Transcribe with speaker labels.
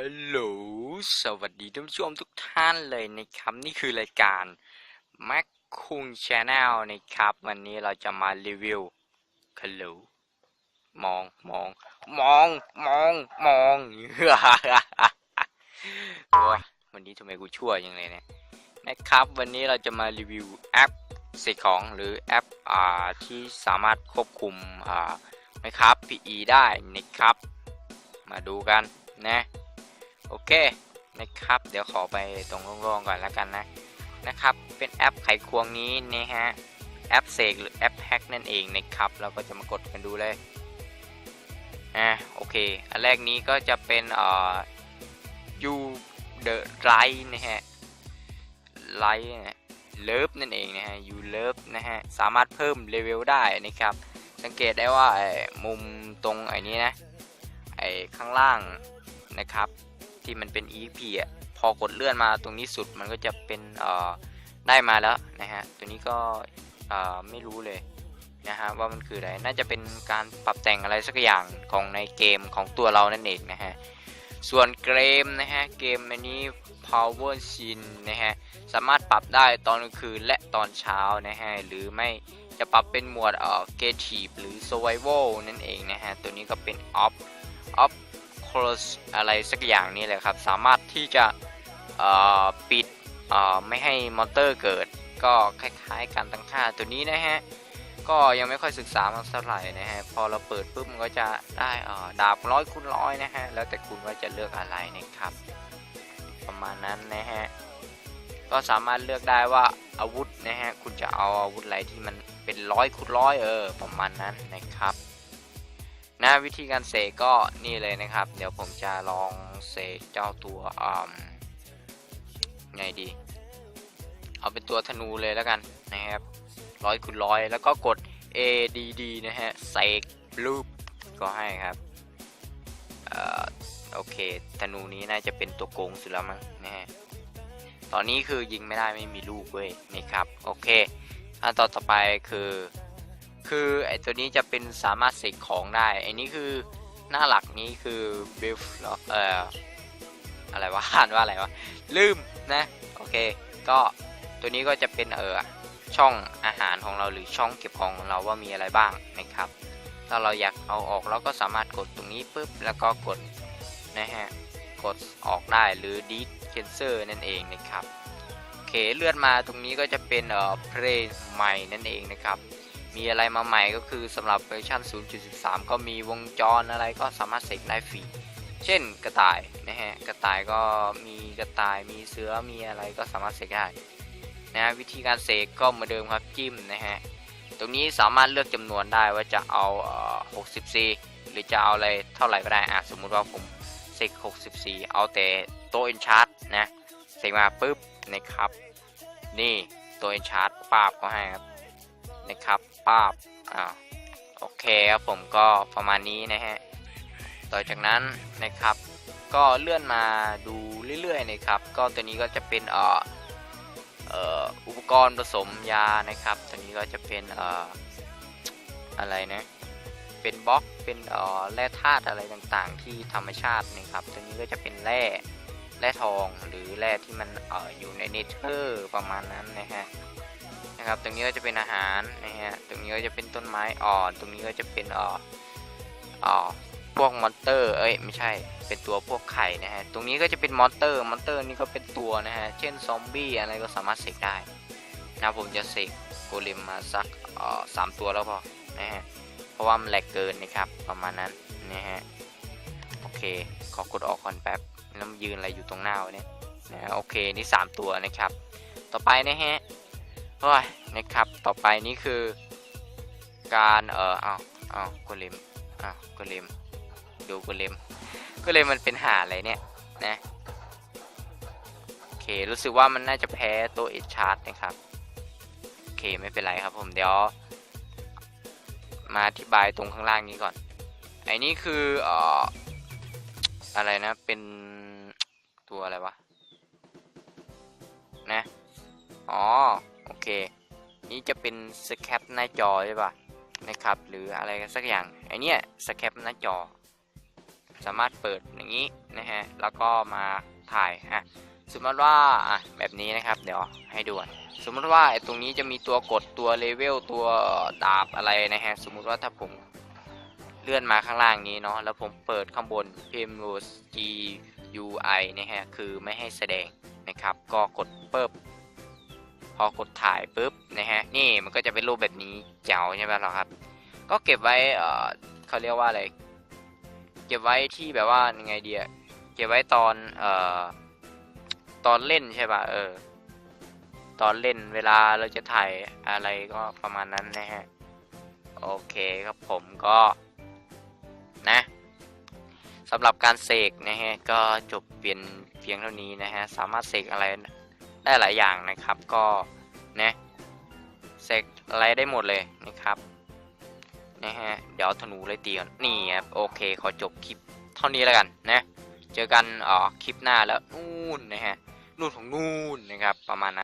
Speaker 1: ัลโหล สวัสดีท่านผู้ชมทุกท่านเลยนะครับ นี่คือรายการ Mac คุง Channel นะครับ วันนี้เราจะมารีวิวคัลโหลมองมอง มอง มอง มองโอ้ยวันนี้ทำไมกูชั่วย่างเลยเนี่ยนะครับ วันนี้เราจะมารีวิวแอปเสกของหรือแอปอ่าที่สามารถควบคุมอ่าไหมครับ PE ได้นะครับ มาดูกันนะ โอเคนะครับ เดี๋ยวขอไปตรงโล่งๆก่อนแล้วกันนะนะครับ เป็นแอปไขควงนี้นะฮะแอปเสกหรือแอปแฮกนั่นเองนะครับ เราก็จะมากดกันดูเลยอะโอเค อันแรกนี้ก็จะเป็นเอ่อ you the right นะฮะ right เลิฟนั่นเองนะฮะ you love นะฮะ สามารถเพิ่มเลเวลได้นะครับ สังเกตได้ว่าไอ้มุมตรงไอ้นี้นะไอ้ข้างล่างนะครับ ที่มันเป็น EP อะพอกดเลื่อนมาตรงนี้สุดมันก็จะเป็นเอ่อได้มาแล้วนะฮะตัวนี้ก็เอ่อไม่รู้เลยนะฮะว่ามันคืออะไรน่าจะเป็นการปรับแต่งอะไรสักอย่างของในเกมของตัวเรานั่นเองนะฮะส่วนเกมนะฮะเกมอันนี้ Power Shin นะฮะสามารถปรับได้ตอนกลางคืนและตอนเช้านะฮะหรือไม่จะปรับเป็นหมวดเอ่อ Creative หรือ Survival นั่นเองนะฮะตัวนี้ก็เป็น Off Off close อะไรสักอย่างนี่แหละครับ สามารถที่จะปิดไม่ให้มอนเตอร์เกิด ก็คล้ายๆการตั้งค่าตัวนี้นะฮะ ก็ยังไม่ค่อยศึกษามากเท่าไหร่นะฮะ พอเราเปิดปุ๊บมันก็จะได้อ่อดาบร้อยคูณร้อยนะฮะ แล้วแต่คุณว่าจะเลือกอะไรนะครับ ประมาณนั้นนะฮะ ก็สามารถเลือกได้ว่าอาวุธนะฮะ คุณจะเอาอาวุธอะไรที่มันเป็นร้อยคูณร้อยเออประมาณนั้นนะครับ นะวิธีการเสกก็นี่เลยนะครับ เดี๋ยวผมจะลองเสกเจ้าตัวอืมไงดี เอาเป็นตัวธนูเลยแล้วกันนะครับร้อยคูณร้อยแล้วก็กด ADD นะฮะเสกรูปก็ให้ครับออโอเคธนูนี้น่าจะเป็นตัวโกงสุดแล้วมั้งนะฮะตอนนี้คือยิงไม่ได้ไม่มีลูกเว้ยนี่ครับ โอเคอันต่อต่อไปคือ คือไอตัวนี้จะเป็นสามารถเสกของได้ไอนี้คือหน้าหลักนี้คือบิฟเนาะเอ่ออะไรวะอ่านว่าอะไรวะลืมนะโอเค ก็ตัวนี้ก็จะเป็นเออช่องอาหารของเราหรือช่องเก็บของของเราว่ามีอะไรบ้างนะครับ ถ้าเราอยากเอาออกเราก็สามารถกดตรงนี้ปุ๊บแล้วก็กดนะฮะกดออกได้หรือ d e c a n c e r นั่นเองนะครับโอเคเลื่อนมาตรงนี้ก็จะเป็นเอ่อ play ใหม่นั่นเองนะครับ มีอะไรมาใหม่ก็คือสำหรับเวอร์ชัน 0.13 ก็มีวงจรอะไรก็สามารถเสกได้ฟรี เช่นกระต่ายนะฮะ กระต่ายก็มีกระต่าย มีเสือ มีอะไรก็สามารถเสกได้นะฮะวิธีการเสกก็เหมือนเดิมครับจิ้มนะฮะ ตรงนี้สามารถเลือกจำนวนได้ว่าจะเอา 64 หรือจะเอาอะไรเท่าไหร่ก็ได้อะสมมุติว่าผมเสก 64 เอาแต่โตัวเอนชาร์ตนะ เสกมาปุ๊บนะครับ นี่โตัวเอนชาร์ตปาบก็ให้ครับ นะครับป้าบอ่าโอเคครับผมก็ประมาณนี้นะฮะต่อจากนั้นนะครับ ก็เลื่อนมาดูเรื่อยๆนะครับ ก็ตัวนี้ก็จะเป็นเอ่อเอ่ออุปกรณ์ผสมยานะครับ ตัวนี้ก็จะเป็นเอ่ออะไรนะเป็นบล็อกเป็นเอ่อแร่ธาตุอะไรต่างๆ ที่ธรรมชาตินะครับ ตัวนี้ก็จะเป็นแร่แร่ทองหรือแร่ที่มันเอ่ออยู่ในเนเธอร์ประมาณนั้นนะฮะ นะครับ ตรงนี้ก็จะเป็นอาหารนะฮะ ตรงนี้ก็จะเป็นต้นไม้อ่อน ตรงนี้ก็จะเป็นอ่ออ่อพวกมอนเตอร์ เอ้ยไม่ใช่ เป็นตัวพวกไข่นะฮะ ตรงนี้ก็จะเป็นมอนเตอร์ มอนเตอร์นี่ก็เป็นตัวนะฮะ เช่นซอมบี้อะไรก็สามารถเสกได้นะผมจะเสกโกเลมมาสักอ่อสามตัวแล้วพอ นะฮะ เพราะว่ามันแหลกเกินนะครับ ประมาณนั้นนะฮะ โอเค ขอกดออกก่อนแป๊บแล้วมันยืนอะไรอยู่ตรงหน้าเนี่ยนะโอเค นี่สามตัวนะครับ ต่อไปนะฮะ โอ้ยนะครับ ต่อไปนี่คือ การเออเอาวอ้ากเลมอ้ากเลมดูกเลมกเลมมันเป็นหาอะไรเนี่ยนะโอเครู้สึกว่ามันน่าจะแพ้ตัวเอชาร์ตนะครับโอเคไม่เป็นไรครับผมเดี๋ยว มาอธิบายตรงข้างล่างนี้ก่อนไอ้นี่คือเอ่ออะไรนะเป็นตัวอะไรวะนะอ๋อ โอเค นี่จะเป็นสแคปหน้าจอใช่ปะนะครับ หรืออะไรสักอย่างไอเนี้ยสแคปหน้าจอ สามารถเปิดอย่างนี้นะฮะ แล้วก็มาถ่ายฮะสมมติว่าอะแบบนี้นะครับ เดี๋ยวให้ดูก่อนสมมติว่าไอตรงนี้จะมีตัวกดตัวเลเวลตัวดาบอะไรนะฮะ สมมุติว่าถ้าผมเลื่อนมาข้างล่างนี้เนาะ แล้วผมเปิดข้างบน p m r o s G U I นะฮะ คือไม่ให้แสดงนะครับ ก็กดเปิบ อกดถ่ายปุ๊บนะฮะนี่มันก็จะเป็นรูปแบบนี้เจ๋วใช่ไหมล่ะครับ ก็เก็บไว้เออเขาเรียกว่าอะไรเก็บไว้ที่แบบว่ายังไงเดียเก็บไว้ตอนเอ่อตอนเล่นใช่ป่ะเออ ตอนเล่นเวลาเราจะถ่ายอะไรก็ประมาณนั้นนะฮะโอเคครับผมก็นะสำหรับการเสกนะฮะก็จบเปลี่ยนเพียงเท่านี้นะฮะสามารถเสกอะไร ได้หลายอย่างนะครับ ก็นะเซ็กอะไรได้หมดเลยนะครับนะฮะเดี๋ยวธนูเลยตีก่อนนี่ครับโอเคขอจบคลิปเท่านี้แล้วกันนะเจอกันอ๋อคลิปหน้าแล้วนู่นนะฮะนู่นของนู่นนะครับประมาณนั้น